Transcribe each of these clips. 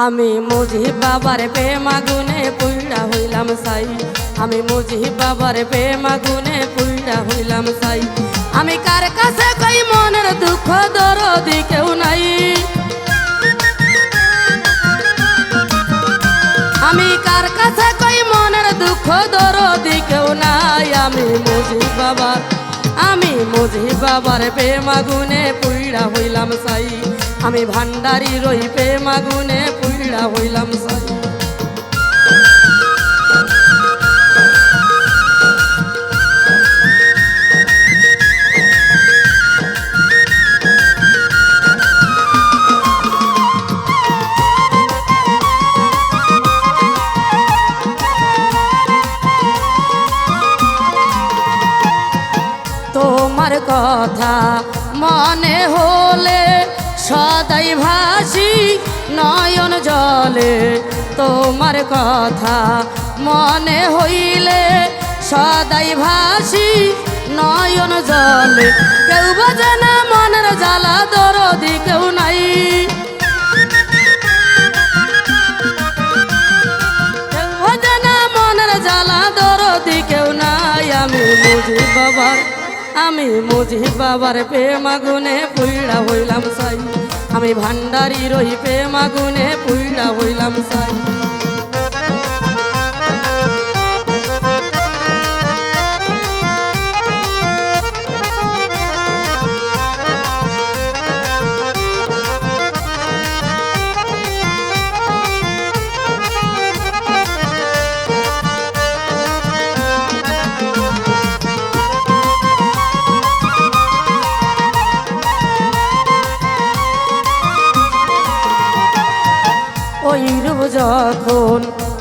আমি মুজি বাবার প্রেমাগুনে পুইড়া হইলাম সাই। আমি মুজি বাবার প্রেমাগুনে পুইড়া হইলাম সাই। আমি কার কাছে কই মনের দুঃখ দরদি কেউ নাই। আমি কার কাছে কই মনের দুঃখ দরদি কেউ নাই। আমি মুজি বাবার আমি মজি বাবার পে মাগুনে পুইড়া হইলাম সাই। আমি ভান্ডারি রই পে মাগুনে পুইড়া হইলাম সাই। তোমার কথা। মনে হলে সদাই ভাসি নয়ন জলে তোমার কথা। মনে হইলে সদাই ভাসি নয়ন জলে। কেউ বোঝে না মনের জ্বালা, দরদি কেউ নাই। কেউ জ্বালা, দরদি কেউ নাই। আমি বুঝি আমি মুজি বাবার প্রেমাগুনে পুইড়া হইলাম সাই। আমি ভান্ডারি রই মাগুনে পুইড়া হইলাম সাই। যখন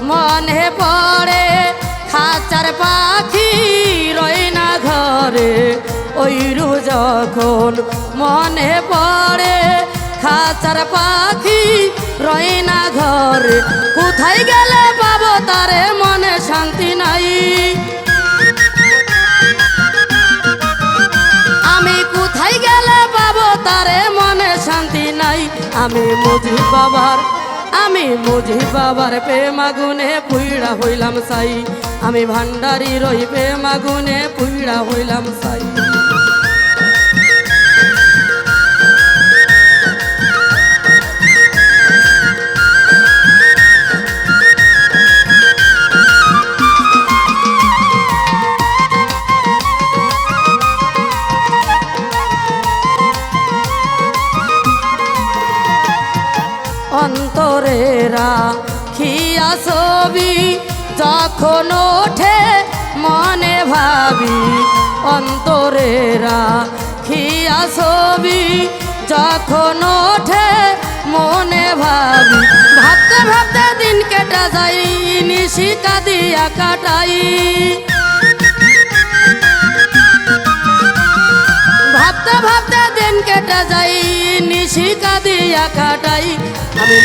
মনে পড়ে, খাঁচার পাখি রয় না ঘরে। ওই রূপ যখন মনে পড়ে, খাঁচার পাখি রয় না ঘরে। কোথায় গেলে পাবো তারে মনে শান্তি নাই? আমি কোথায় গেলে পাবো তারে মনে শান্তি নাই? আমি মুজি বাবার আমি মুজি বাবার প্রেমাগুনে পুইড়া হইলাম সাই। আমি ভান্ডারি রই মাগুনে পুইড়া হইলাম সাই। ছবি যখন ওঠে, মনে ভাবি অন্তরেরা খিয়া ছবি যখন ওঠে, মনে ভাবি ভাবতে ভাবতে দিন কেটে যাই নিশিকা দিয়া কাটাই। ভাবতে ভাবতে দিন কেটে যাই নিশিকা দিয়া কাটাই। আমি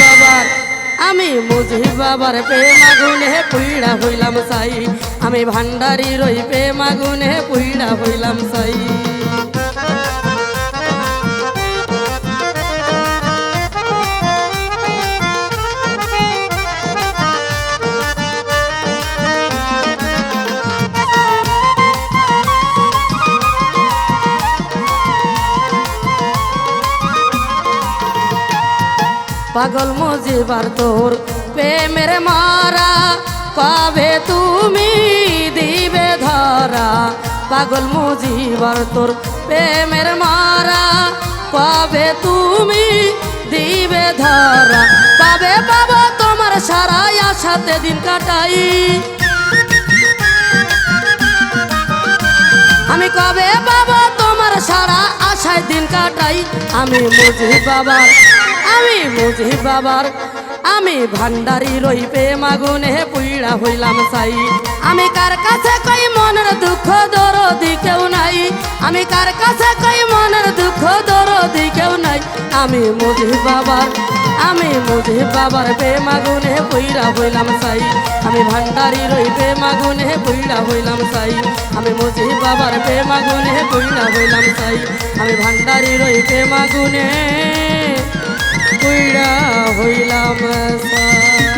বাবার আমি মুজি বাবার প্রেমাগুনে পুইড়া হইলাম সাই। আমি ভান্ডারি রই প্রেমাগুনে পুইড়া হইলাম সাই। পাগল মজিবার তোর প্রেমের মারা, পাবে তুমি দিবে ধরা। পাগল মজিবার তোর প্রেমের মারা, পাবে তুমি দিবে ধরা। পাবে, পাবো তোমার সারা আশাতে দিন কাটাই। আমি কবে পাবো তোমার সারা কাটাই, আমি মুজি বাবার, আমি মুজি বাবার। আমি ভান্ডারি রই মাগুনে পুইড়া হইলাম সাই। আমি কার কাছে কই মনের দুঃখ দরদি কেউ নাই। আমি কার কাছে কই মনের দুঃখ যদি কেউ নাই, আমি মোদের বাবার, আমি মোদের বাবার বে মাগুনে বইরা হইলাম সাই। আমি ভান্ডারি রই বে মাগুনে বইরা হইলাম সাই। আমি মোদের বাবার বে মাগুনে বইরা হইলাম সাই। আমি ভান্ডারি রই বে মাগুনে বইরা হইলাম সাই।